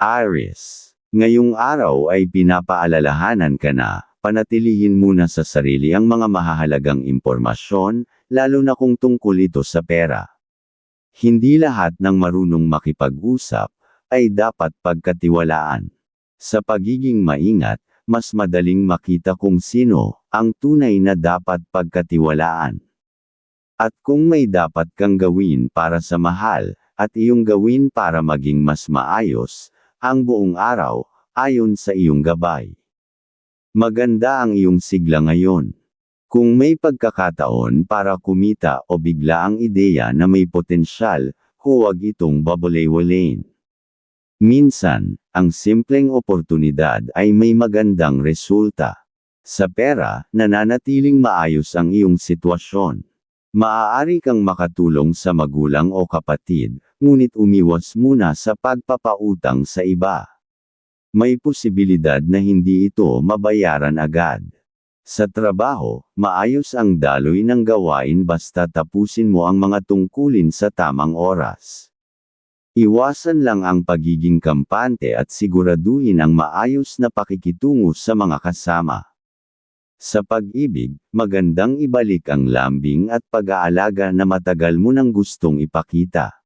Aries. Ngayong araw ay pinapaalalahanan ka na, panatilihin muna sa sarili ang mga mahahalagang impormasyon, lalo na kung tungkol ito sa pera. Hindi lahat ng marunong makipag-usap, ay dapat pagkatiwalaan. Sa pagiging maingat, mas madaling makita kung sino, ang tunay na dapat pagkatiwalaan. At kung may dapat kang gawin para sa mahal, at iyong gawin para maging mas maayos, ang buong araw, ayon sa iyong gabay. Maganda ang iyong sigla ngayon. Kung may pagkakataon para kumita o bigla ang ideya na may potensyal, huwag itong babalewalain. Minsan, ang simpleng oportunidad ay may magandang resulta. Sa pera, nananatiling maayos ang iyong sitwasyon. Maaari kang makatulong sa magulang o kapatid, ngunit umiwas muna sa pagpapautang sa iba. May posibilidad na hindi ito mabayaran agad. Sa trabaho, maayos ang daloy ng gawain basta tapusin mo ang mga tungkulin sa tamang oras. Iwasan lang ang pagiging kampante at siguraduhin ang maayos na pakikitungo sa mga kasama. Sa pag-ibig, magandang ibalik ang lambing at pag-aalaga na matagal mo nang gustong ipakita.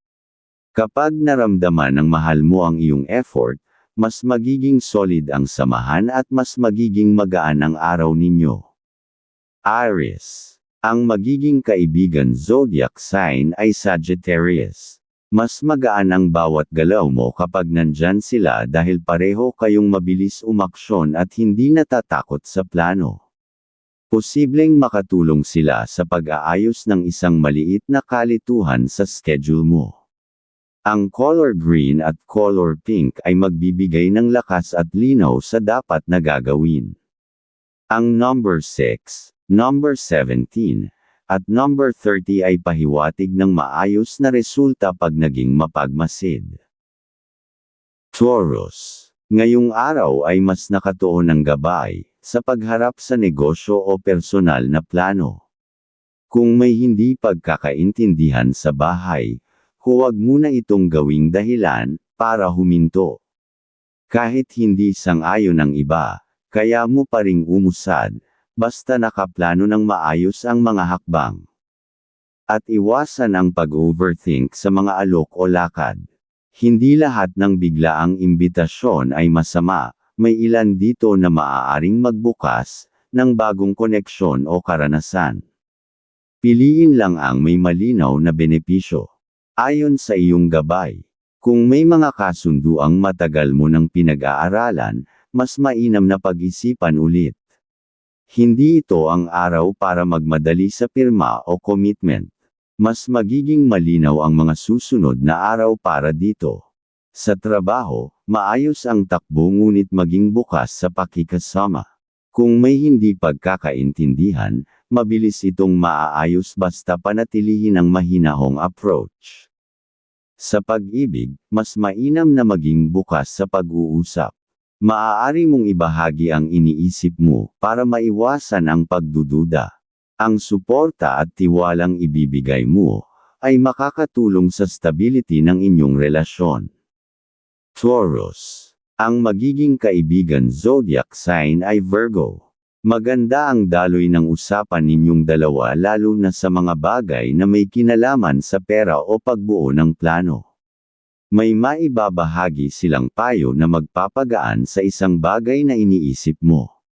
Kapag naramdaman ng mahal mo ang iyong effort, mas magiging solid ang samahan at mas magiging magaan ang araw ninyo. Aries. Ang magiging kaibigan zodiac sign ay Sagittarius. Mas magaan ang bawat galaw mo kapag nandyan sila dahil pareho kayong mabilis umaksyon at hindi natatakot sa plano. Posibleng makatulong sila sa pag-aayos ng isang maliit na kalituhan sa schedule mo. Ang color green at color pink ay magbibigay ng lakas at linaw sa dapat na gagawin. Ang number 6, number 17, at number 30 ay pahiwatig ng maayos na resulta pag naging mapagmasid. Taurus. Ngayong araw ay mas nakatuon ang gabay, sa pagharap sa negosyo o personal na plano. Kung may hindi pagkakaintindihan sa bahay, huwag muna itong gawing dahilan para huminto. Kahit hindi sang-ayon ang iba, kaya mo pa ring umusad, basta nakaplano ng maayos ang mga hakbang. At iwasan ang pag-overthink sa mga alok o lakad. Hindi lahat ng biglaang imbitasyon ay masama, may ilan dito na maaaring magbukas ng bagong koneksyon o karanasan. Piliin lang ang may malinaw na benepisyo. Ayon sa iyong gabay. Kung may mga kasunduang matagal mo nang pinag-aaralan, mas mainam na pag-isipan ulit. Hindi ito ang araw para magmadali sa pirma o commitment. Mas magiging malinaw ang mga susunod na araw para dito. Sa trabaho, maayos ang takbo ngunit maging bukas sa pakikasama. Kung may hindi pagkakaintindihan, mabilis itong maaayos basta panatilihin ang mahinahong approach. Sa pag-ibig, mas mainam na maging bukas sa pag-uusap. Maaari mong ibahagi ang iniisip mo para maiwasan ang pagdududa. Ang suporta at tiwalang ibibigay mo ay makakatulong sa stability ng inyong relasyon. Taurus. Ang magiging kaibigan zodiac sign ay Virgo. Maganda ang daloy ng usapan ninyong dalawa lalo na sa mga bagay na may kinalaman sa pera o pagbuo ng plano. May maibabahagi silang payo na magpapagaan sa isang bagay na iniisip mo.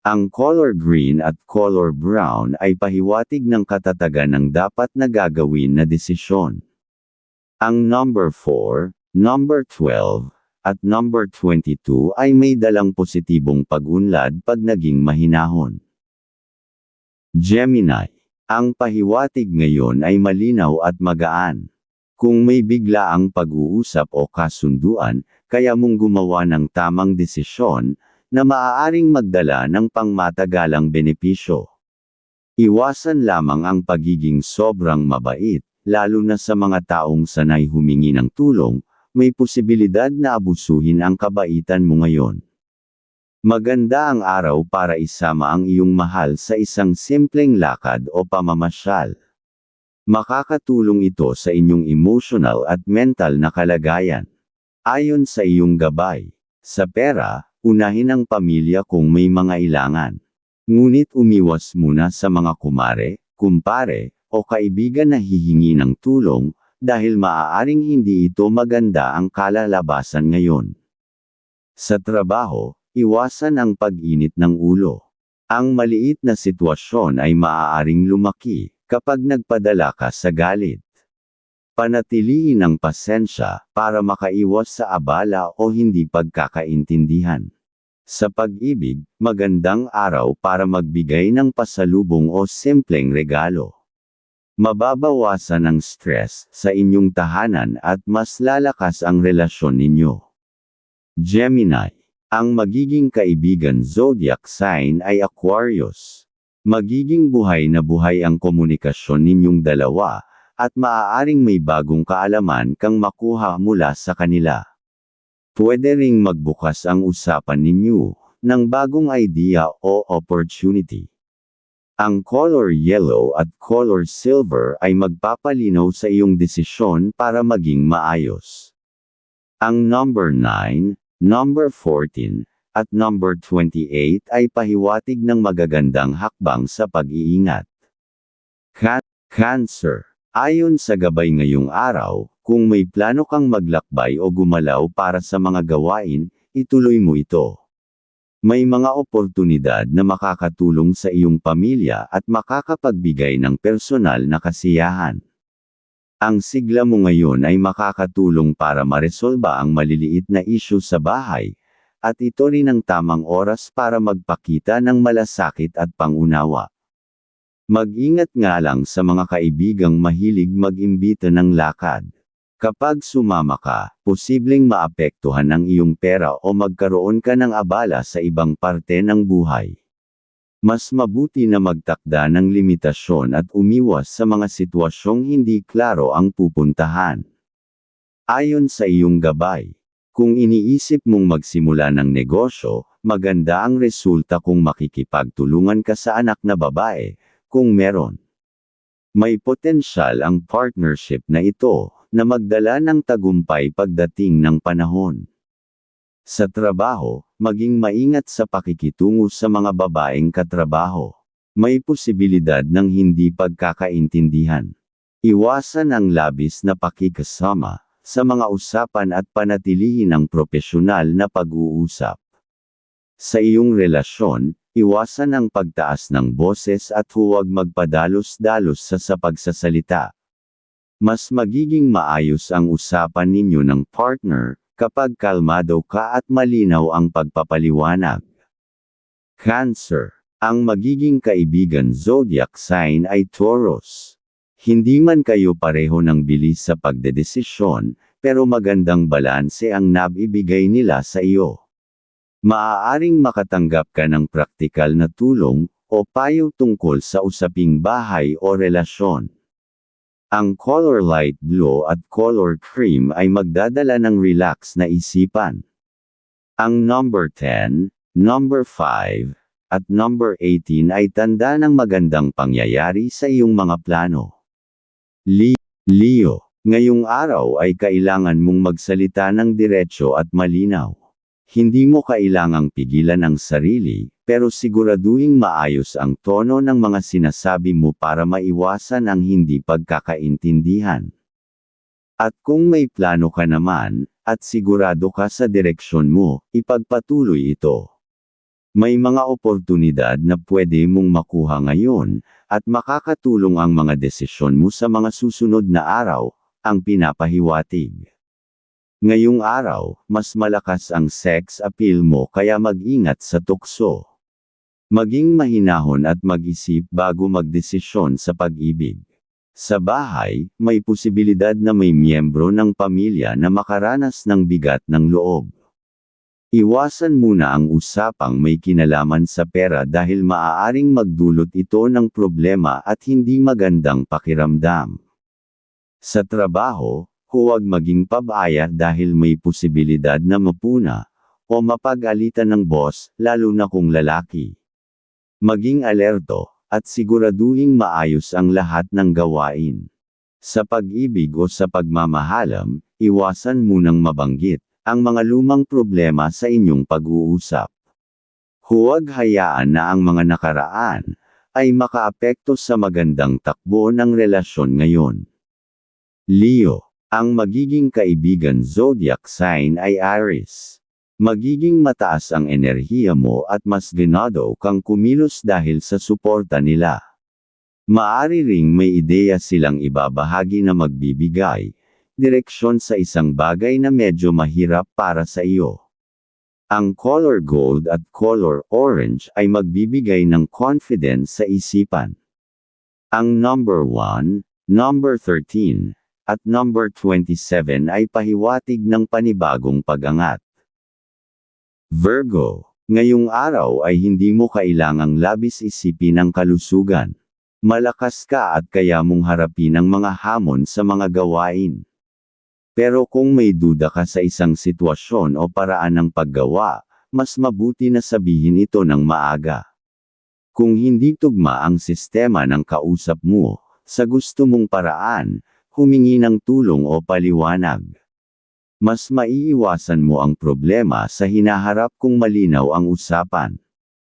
Ang color green at color brown ay pahiwatig ng katatagan ng dapat na gagawin na desisyon. Ang number 4, number 12, at number 22 ay may dalang positibong pag-unlad pag naging mahinahon. Gemini. Ang pahiwatig ngayon ay malinaw at magaan. Kung may biglaang pag-uusap o kasunduan, kaya mong gumawa ng tamang desisyon, na maaaring magdala ng pangmatagalang benepisyo. Iwasan lamang ang pagiging sobrang mabait, lalo na sa mga taong sanay humingi ng tulong, may posibilidad na abusuhin ang kabaitan mo ngayon. Maganda ang araw para isama ang iyong mahal sa isang simpleng lakad o pamamasyal. Makakatulong ito sa inyong emotional at mental na kalagayan. Ayon sa iyong gabay. Sa pera, unahin ang pamilya kung may mga ilangan. Ngunit umiwas muna sa mga kumare, kumpare, o kaibigan na hihingi ng tulong, dahil maaaring hindi ito maganda ang kalalabasan ngayon. Sa trabaho, iwasan ang pag-init ng ulo. Ang maliit na sitwasyon ay maaaring lumaki, kapag nagpadala ka sa galit. Panatilihin ang pasensya, para makaiwas sa abala o hindi pagkakaintindihan. Sa pag-ibig, magandang araw para magbigay ng pasalubong o simpleng regalo. Mababawasan ang stress sa inyong tahanan at mas lalakas ang relasyon ninyo. Gemini. Ang magiging kaibigan zodiac sign ay Aquarius. Magiging buhay na buhay ang komunikasyon ninyong dalawa, at maaaring may bagong kaalaman kang makuha mula sa kanila. Pwede ring magbukas ang usapan ninyo ng bagong idea o opportunity. Ang color yellow at color silver ay magpapalinaw sa iyong desisyon para maging maayos. Ang number 9, number 14, at number 28 ay pahiwatig ng magagandang hakbang sa pag-iingat. Can Cancer. Ayon sa gabay ngayong araw, kung may plano kang maglakbay o gumalaw para sa mga gawain, ituloy mo ito. May mga oportunidad na makakatulong sa iyong pamilya at makakapagbigay ng personal na kasiyahan. Ang sigla mo ngayon ay makakatulong para maresolba ang maliliit na isyu sa bahay, at ito rin ang tamang oras para magpakita ng malasakit at pangunawa. Mag-ingat nga lang sa mga kaibigang mahilig mag-imbita ng lakad. Kapag sumama ka, posibleng maapektuhan ang iyong pera o magkaroon ka ng abala sa ibang parte ng buhay. Mas mabuti na magtakda ng limitasyon at umiwas sa mga sitwasyong hindi klaro ang pupuntahan. Ayon sa iyong gabay, kung iniisip mong magsimula ng negosyo, maganda ang resulta kung makikipagtulungan ka sa anak na babae, kung meron. May potensyal ang partnership na ito, na magdala ng tagumpay pagdating ng panahon. Sa trabaho, maging maingat sa pakikitungo sa mga babaeng katrabaho. May posibilidad ng hindi pagkakaintindihan. Iwasan ang labis na pakikasama sa mga usapan at panatilihin ang propesyonal na pag-uusap. Sa iyong relasyon, iwasan ang pagtaas ng boses at huwag magpadalos-dalos sa sa pagsasalita. Mas magiging maayos ang usapan ninyo ng partner, kapag kalmado ka at malinaw ang pagpapaliwanag. Cancer. Ang magiging kaibigan zodiac sign ay Taurus. Hindi man kayo pareho ng bilis sa pagdedesisyon, pero magandang balanse ang nabibigay nila sa iyo. Maaaring makatanggap ka ng praktikal na tulong, o payo tungkol sa usaping bahay o relasyon. Ang color light blue at color cream ay magdadala ng relax na isipan. Ang number 10, number 5, at number 18 ay tanda ng magandang pangyayari sa iyong mga plano. Leo, ngayong araw ay kailangan mong magsalita ng diretsyo at malinaw. Hindi mo kailangang pigilan ang sarili, pero siguraduhing maayos ang tono ng mga sinasabi mo para maiwasan ang hindi pagkakaintindihan. At kung may plano ka naman, at sigurado ka sa direksyon mo, ipagpatuloy ito. May mga oportunidad na pwede mong makuha ngayon, at makakatulong ang mga desisyon mo sa mga susunod na araw, ang pinapahiwatig. Ngayong araw, mas malakas ang sex appeal mo kaya mag-ingat sa tukso. Maging mahinahon at mag-isip bago magdesisyon sa pag-ibig. Sa bahay, may posibilidad na may miyembro ng pamilya na makaranas ng bigat ng loob. Iwasan muna ang usapang may kinalaman sa pera dahil maaaring magdulot ito ng problema at hindi magandang pakiramdam. Sa trabaho, huwag maging pabaya dahil may posibilidad na mapuna, o mapag-alitan ng boss, lalo na kung lalaki. Maging alerto, at siguraduhing maayos ang lahat ng gawain. Sa pag-ibig o sa pagmamahalam, iwasan munang mabanggit, ang mga lumang problema sa inyong pag-uusap. Huwag hayaan na ang mga nakaraan ay makaapekto sa magandang takbo ng relasyon ngayon. Leo, ang magiging kaibigan zodiac sign ay Aries. Magiging mataas ang enerhiya mo at mas ganado kang kumilos dahil sa suporta nila. Maari ring may ideya silang ibabahagi na magbibigay, direksyon sa isang bagay na medyo mahirap para sa iyo. Ang color gold at color orange ay magbibigay ng confidence sa isipan. Ang number 1, number 13, at number 27 ay pahiwatig ng panibagong pagangat. Virgo, ngayong araw ay hindi mo kailangang labis isipin ang kalusugan. Malakas ka at kaya mong harapin ang mga hamon sa mga gawain. Pero kung may duda ka sa isang sitwasyon o paraan ng paggawa, mas mabuti na sabihin ito ng maaga. Kung hindi tugma ang sistema ng kausap mo, sa gusto mong paraan, humingi ng tulong o paliwanag. Mas maiiwasan mo ang problema sa hinaharap kung malinaw ang usapan.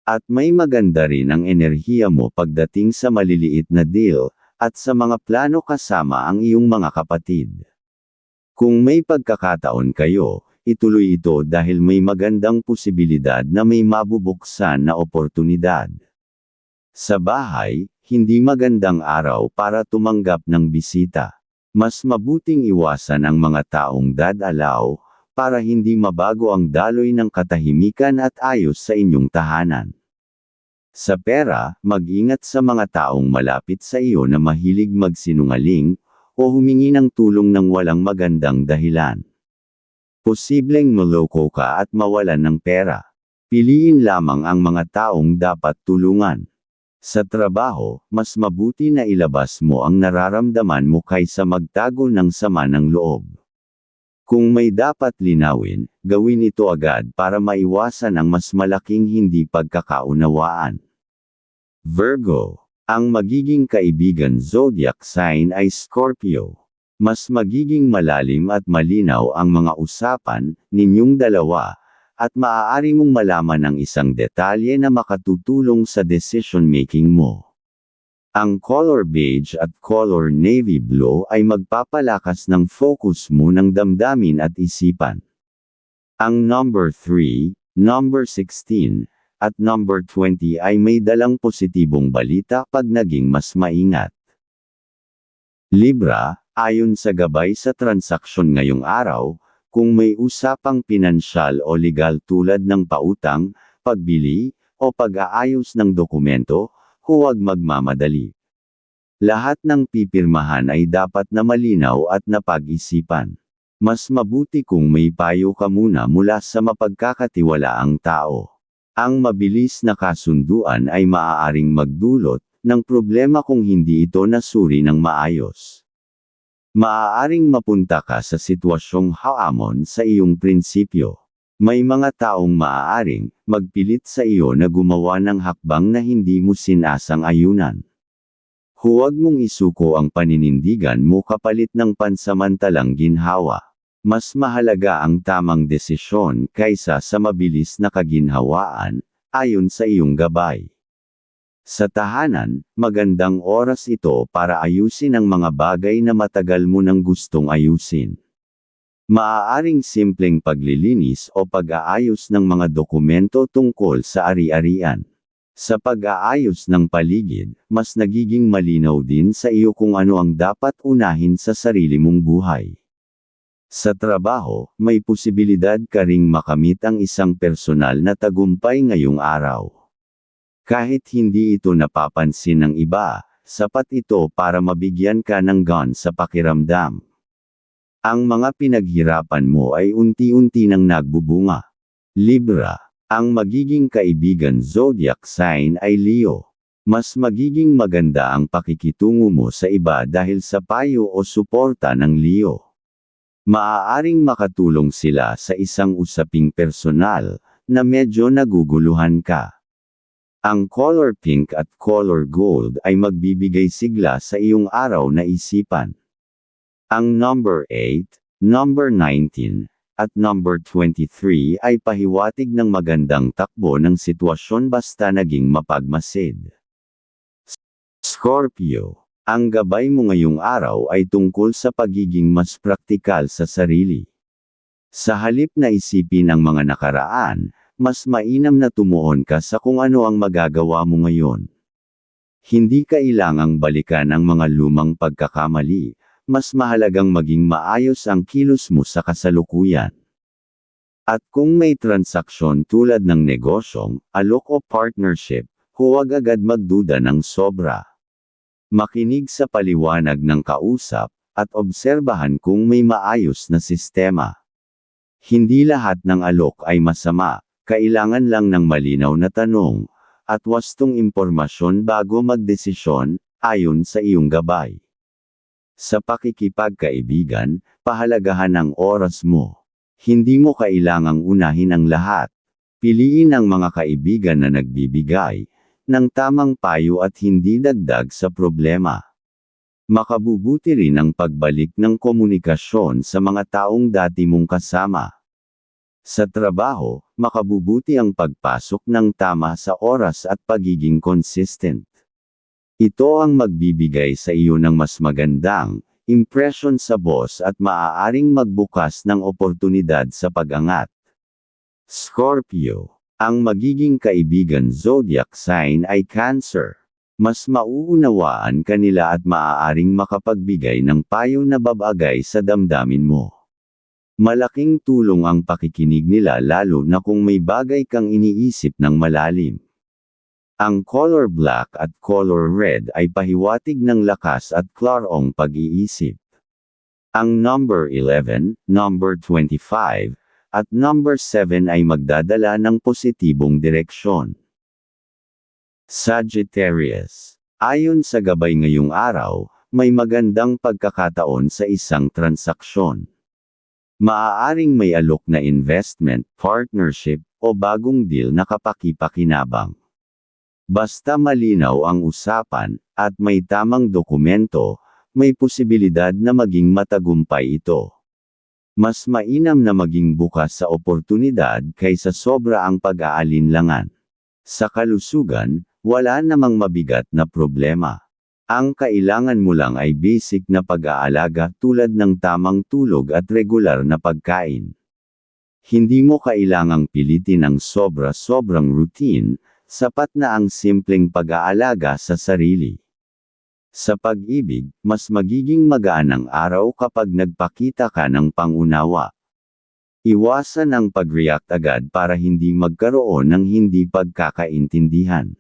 At may maganda rin ang enerhiya mo pagdating sa maliliit na deal, at sa mga plano kasama ang iyong mga kapatid. Kung may pagkakataon kayo, ituloy ito dahil may magandang posibilidad na may mabubuksan na oportunidad. Sa bahay, hindi magandang araw para tumanggap ng bisita. Mas mabuting iwasan ang mga taong dadalaw, para hindi mabago ang daloy ng katahimikan at ayos sa inyong tahanan. Sa pera, mag-ingat sa mga taong malapit sa iyo na mahilig magsinungaling, o humingi ng tulong ng walang magandang dahilan. Posibleng maloko ka at mawalan ng pera. Piliin lamang ang mga taong dapat tulungan. Sa trabaho, mas mabuti na ilabas mo ang nararamdaman mo kaysa magtago ng sama ng loob. Kung may dapat linawin, gawin ito agad para maiwasan ang mas malaking hindi pagkakaunawaan. Virgo ang magiging kaibigan zodiac sign ay Scorpio. Mas magiging malalim at malinaw ang mga usapan ninyong dalawa, at maaari mong malaman ang isang detalye na makatutulong sa decision-making mo. Ang color beige at color navy blue ay magpapalakas ng focus mo ng damdamin at isipan. Ang number 3, number 16, at number 20 ay may dalang positibong balita pag naging mas maingat. Libra, ayon sa gabay sa transaksyon ngayong araw, kung may usapang pinansyal o legal tulad ng pautang, pagbili, o pag-aayos ng dokumento, huwag magmamadali. Lahat ng pipirmahan ay dapat na malinaw at napag-isipan. Mas mabuti kung may payo ka muna mula sa mapagkakatiwalaang tao. Ang mabilis na kasunduan ay maaaring magdulot ng problema kung hindi ito nasuri ng maayos. Maaaring mapunta ka sa sitwasyong haamon sa iyong prinsipyo. May mga taong maaaring magpilit sa iyo na gumawa ng hakbang na hindi mo sinasang ayunan. Huwag mong isuko ang paninindigan mo kapalit ng pansamantalang ginhawa. Mas mahalaga ang tamang desisyon kaysa sa mabilis na kaginhawaan, ayon sa iyong gabay. Sa tahanan, magandang oras ito para ayusin ang mga bagay na matagal mo nang gustong ayusin. Maaaring simpleng paglilinis o pag-aayos ng mga dokumento tungkol sa ari-arian. Sa pag-aayos ng paligid, mas nagiging malinaw din sa iyo kung ano ang dapat unahin sa sarili mong buhay. Sa trabaho, may posibilidad ka ring makamit ang isang personal na tagumpay ngayong araw. Kahit hindi ito napapansin ng iba, sapat ito para mabigyan ka ng gun sa pakiramdam. Ang mga pinaghirapan mo ay unti-unti nang nagbubunga. Libra, ang magiging kaibigan zodiac sign ay Leo. Mas magiging maganda ang pakikitungo mo sa iba dahil sa payo o suporta ng Leo. Maaaring makatulong sila sa isang usaping personal, na medyo naguguluhan ka. Ang color pink at color gold ay magbibigay sigla sa iyong araw na isipan. Ang number 8, number 19, at number 23 ay pahiwatig ng magandang takbo ng sitwasyon basta naging mapagmasid. Scorpio, ang gabay mo ngayong araw ay tungkol sa pagiging mas praktikal sa sarili. Sa halip na isipin ang mga nakaraan, mas mainam na tumuon ka sa kung ano ang magagawa mo ngayon. Hindi kailangang balikan ang mga lumang pagkakamali, mas mahalagang maging maayos ang kilos mo sa kasalukuyan. At kung may transaksyon tulad ng negosyong, alok o partnership, huwag agad magduda ng sobra. Makinig sa paliwanag ng kausap, at obserbahan kung may maayos na sistema. Hindi lahat ng alok ay masama, kailangan lang ng malinaw na tanong, at wastong impormasyon bago magdesisyon, ayon sa iyong gabay. Sa pakikipagkaibigan, pahalagahan ang oras mo. Hindi mo kailangang unahin ang lahat. Piliin ang mga kaibigan na nagbibigay, ng tamang payo at hindi dagdag sa problema. Makabubuti rin ang pagbalik ng komunikasyon sa mga taong dati mong kasama. Sa trabaho, makabubuti ang pagpasok ng tama sa oras at pagiging consistent. Ito ang magbibigay sa iyo ng mas magandang impression sa boss at maaaring magbukas ng oportunidad sa pag-angat. Scorpio ang magiging kaibigan zodiac sign ay Cancer. Mas mauunawaan kanila at maaaring makapagbigay ng payo na babagay sa damdamin mo. Malaking tulong ang pakikinig nila lalo na kung may bagay kang iniisip ng malalim. Ang color black at color red ay pahiwatig ng lakas at klarong pag-iisip. Ang number 11, number 25, at number 7 ay magdadala ng positibong direksyon. Sagittarius. Ayon sa gabay ngayong araw, may magandang pagkakataon sa isang transaksyon. Maaaring may alok na investment, partnership, o bagong deal na kapakipakinabang. Basta malinaw ang usapan, at may tamang dokumento, may posibilidad na maging matagumpay ito. Mas mainam na maging bukas sa oportunidad kaysa sobra ang pag-aalinlangan. Sa kalusugan, wala namang mabigat na problema. Ang kailangan mo lang ay basic na pag-aalaga tulad ng tamang tulog at regular na pagkain. Hindi mo kailangang pilitin ang sobra-sobrang routine, sapat na ang simpleng pag-aalaga sa sarili. Sa pag-ibig, mas magiging magaan ang araw kapag nagpakita ka ng pangunawa. Iwasan ang pag-react agad para hindi magkaroon ng hindi pagkakaintindihan.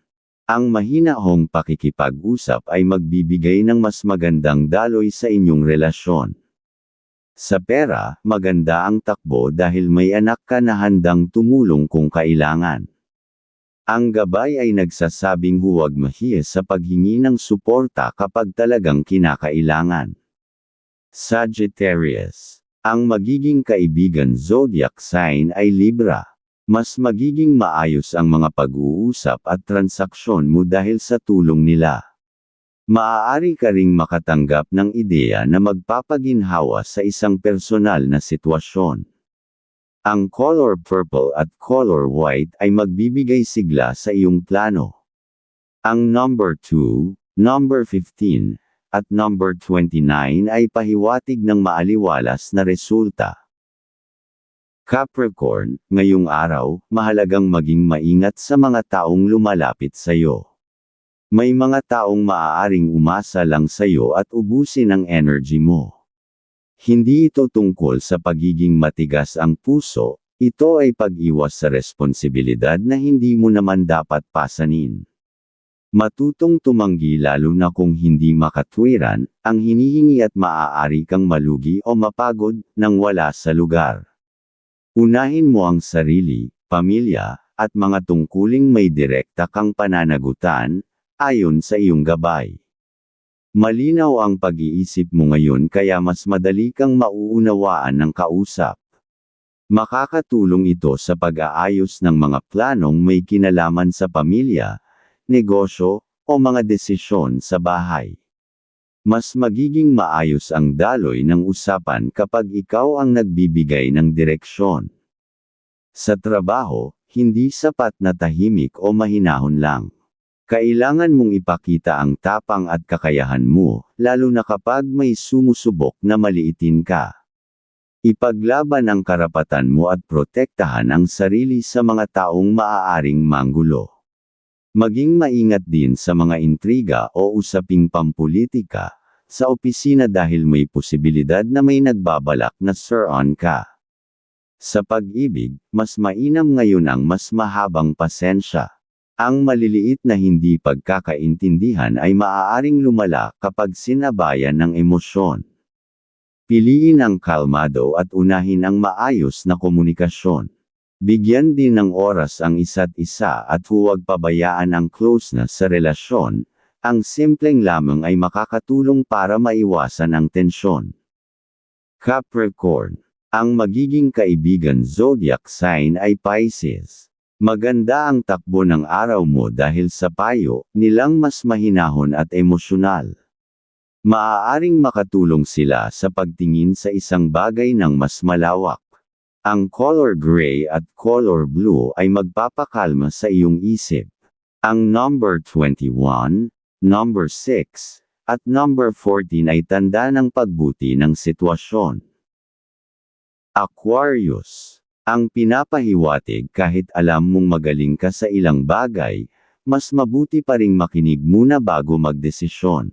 Ang mahinahong pakikipag-usap ay magbibigay ng mas magandang daloy sa inyong relasyon. Sa pera, maganda ang takbo dahil may anak ka na handang tumulong kung kailangan. Ang gabay ay nagsasabing huwag mahiya sa paghingi ng suporta kapag talagang kinakailangan. Sagittarius. Ang magiging kaibigan zodiac sign ay Libra. Mas magiging maayos ang mga pag-uusap at transaksyon mo dahil sa tulong nila. Maaari ka ring makatanggap ng ideya na magpapaginhawa sa isang personal na sitwasyon. Ang color purple at color white ay magbibigay sigla sa iyong plano. Ang number 2, number 15, at number 29 ay pahiwatig ng maaliwalas na resulta. Capricorn, ngayong araw, mahalagang maging maingat sa mga taong lumalapit sa iyo. May mga taong maaaring umasa lang sa iyo at ubusin ang energy mo. Hindi ito tungkol sa pagiging matigas ang puso, ito ay pag-iwas sa responsibilidad na hindi mo naman dapat pasanin. Matutong tumanggi lalo na kung hindi makatwiran, ang hinihingi at maaari kang malugi o mapagod, nang wala sa lugar. Unahin mo ang sarili, pamilya, at mga tungkuling may direkta kang pananagutan, ayon sa iyong gabay. Malinaw ang pag-iisip mo ngayon kaya mas madali kang mauunawaan ng kausap. Makakatulong ito sa pag-aayos ng mga planong may kinalaman sa pamilya, negosyo, o mga desisyon sa bahay. Mas magiging maayos ang daloy ng usapan kapag ikaw ang nagbibigay ng direksyon. Sa trabaho, hindi sapat na tahimik o mahinahon lang. Kailangan mong ipakita ang tapang at kakayahan mo, lalo na kapag may sumusubok na maliitin ka. Ipaglaban ang karapatan mo at protektahan ang sarili sa mga taong maaaring manggulo. Maging maingat din sa mga intriga o usaping pampolitika, sa opisina dahil may posibilidad na may nagbabalak na sir-on ka. Sa pag-ibig, mas mainam ngayon ang mas mahabang pasensya. Ang maliliit na hindi pagkakaintindihan ay maaaring lumala kapag sinabayan ng emosyon. Piliin ang kalmado at unahin ang maayos na komunikasyon. Bigyan din ng oras ang isa't isa at huwag pabayaan ang closeness sa relasyon, ang simpleng lamang ay makakatulong para maiwasan ang tensyon. Capricorn. Ang magiging kaibigan zodiac sign ay Pisces. Maganda ang takbo ng araw mo dahil sa payo, nilang mas mahinahon at emosyonal. Maaaring makatulong sila sa pagtingin sa isang bagay ng mas malawak. Ang color gray at color blue ay magpapakalma sa iyong isip. Ang number 21, number 6, at number 14 ay tanda ng pagbuti ng sitwasyon. Aquarius. Ang pinapahiwatig kahit alam mong magaling ka sa ilang bagay, mas mabuti pa ring makinig muna bago magdesisyon.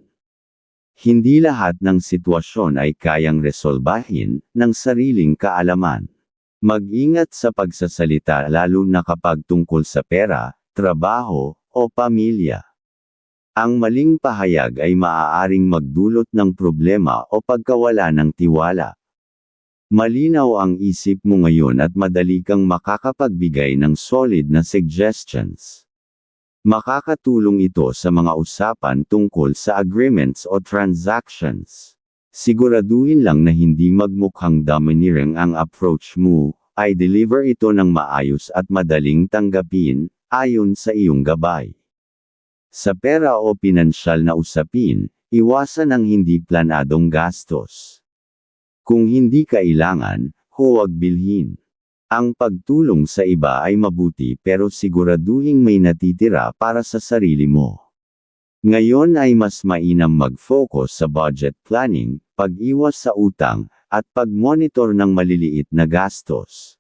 Hindi lahat ng sitwasyon ay kayang resolbahin ng sariling kaalaman. Mag-ingat sa pagsasalita lalo na kapag tungkol sa pera, trabaho, o pamilya. Ang maling pahayag ay maaaring magdulot ng problema o pagkawala ng tiwala. Malinaw ang isip mo ngayon at madali kang makakapagbigay ng solid na suggestions. Makakatulong ito sa mga usapan tungkol sa agreements o transactions. Siguraduhin lang na hindi magmukhang domineering ang approach mo, ay deliver ito ng maayos at madaling tanggapin, ayon sa iyong gabay. Sa pera o pinansyal na usapin, iwasan ang hindi planadong gastos. Kung hindi kailangan, huwag bilhin. Ang pagtulong sa iba ay mabuti pero siguraduhin may natitira para sa sarili mo. Ngayon ay mas mainam mag-focus sa budget planning, pag-iwas sa utang, at pag-monitor ng maliliit na gastos.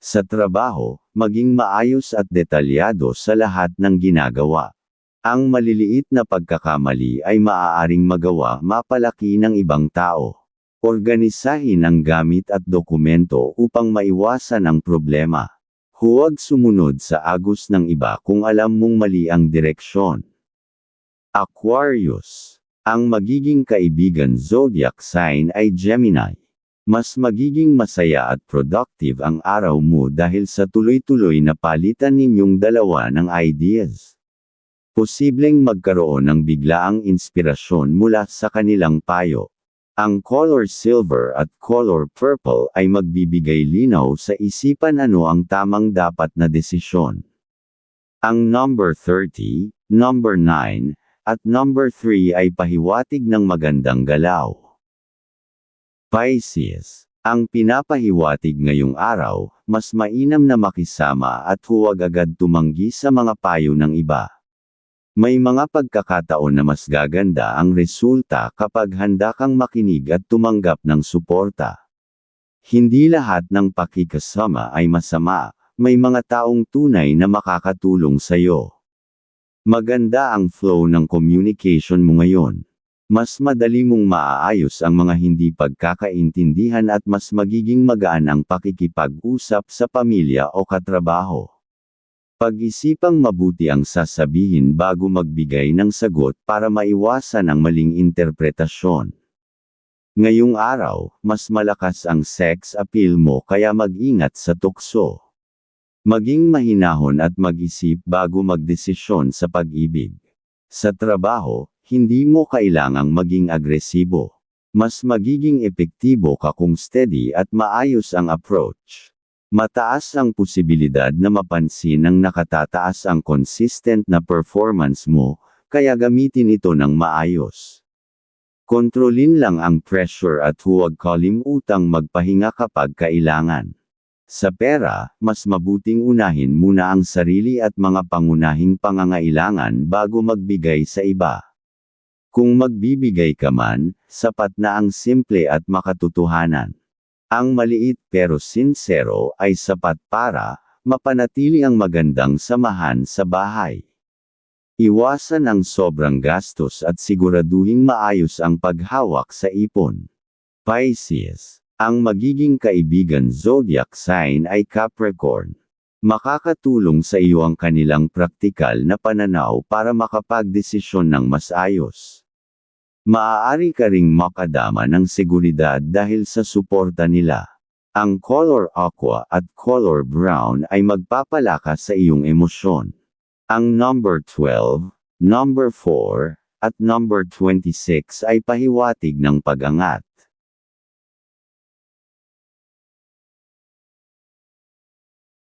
Sa trabaho, maging maayos at detalyado sa lahat ng ginagawa. Ang maliliit na pagkakamali ay maaaring magawa mapalaki ng ibang tao. Organisahin ang gamit at dokumento upang maiwasan ang problema. Huwag sumunod sa agos ng iba kung alam mong mali ang direksyon. Aquarius. Ang magiging kaibigan zodiac sign ay Gemini. Mas magiging masaya at productive ang araw mo dahil sa tuloy-tuloy na palitan ninyong dalawa ng ideas. Posibleng magkaroon ng biglaang inspirasyon mula sa kanilang payo. Ang color silver at color purple ay magbibigay linaw sa isipan ano ang tamang dapat na desisyon. Ang number 30, number 9, at number 3 ay pahiwatig ng magandang galaw. Pisces. Ang pinapahiwatig ngayong araw, mas mainam na makisama at huwag agad tumanggi sa mga payo ng iba. May mga pagkakataon na mas gaganda ang resulta kapag handa kang makinig at tumanggap ng suporta. Hindi lahat ng pakikasama ay masama, may mga taong tunay na makakatulong sa iyo. Maganda ang flow ng communication mo ngayon. Mas madali mong maaayos ang mga hindi pagkakaintindihan at mas magiging magaan ang pakikipag-usap sa pamilya o katrabaho. Pag-isipang mabuti ang sasabihin bago magbigay ng sagot para maiwasan ang maling interpretasyon. Ngayong araw, mas malakas ang sex appeal mo kaya mag-ingat sa tukso. Maging mahinahon at mag-isip bago magdesisyon sa pag-ibig. Sa trabaho, hindi mo kailangang maging agresibo. Mas magiging epektibo ka kung steady at maayos ang approach. Mataas ang posibilidad na mapansin ng nakatataas ang consistent na performance mo, kaya gamitin ito ng maayos. Kontrolin lang ang pressure at huwag kalimutang magpahinga kapag kailangan. Sa pera, mas mabuting unahin muna ang sarili at mga pangunahing pangangailangan bago magbigay sa iba. Kung magbibigay ka man, sapat na ang simple at makatotohanan. Ang maliit pero sincero ay sapat para mapanatili ang magandang samahan sa bahay. Iwasan ang sobrang gastos at siguraduhing maayos ang paghawak sa ipon. Pisces. Ang magiging kaibigan zodiac sign ay Capricorn. Makakatulong sa iyo ang kanilang praktikal na pananaw para makapagdesisyon ng mas ayos. Maaari ka ring makadama ng seguridad dahil sa suporta nila. Ang color aqua at color brown ay magpapalakas sa iyong emosyon. Ang number 12, number 4, at number 26 ay pahiwatig ng pag-angat.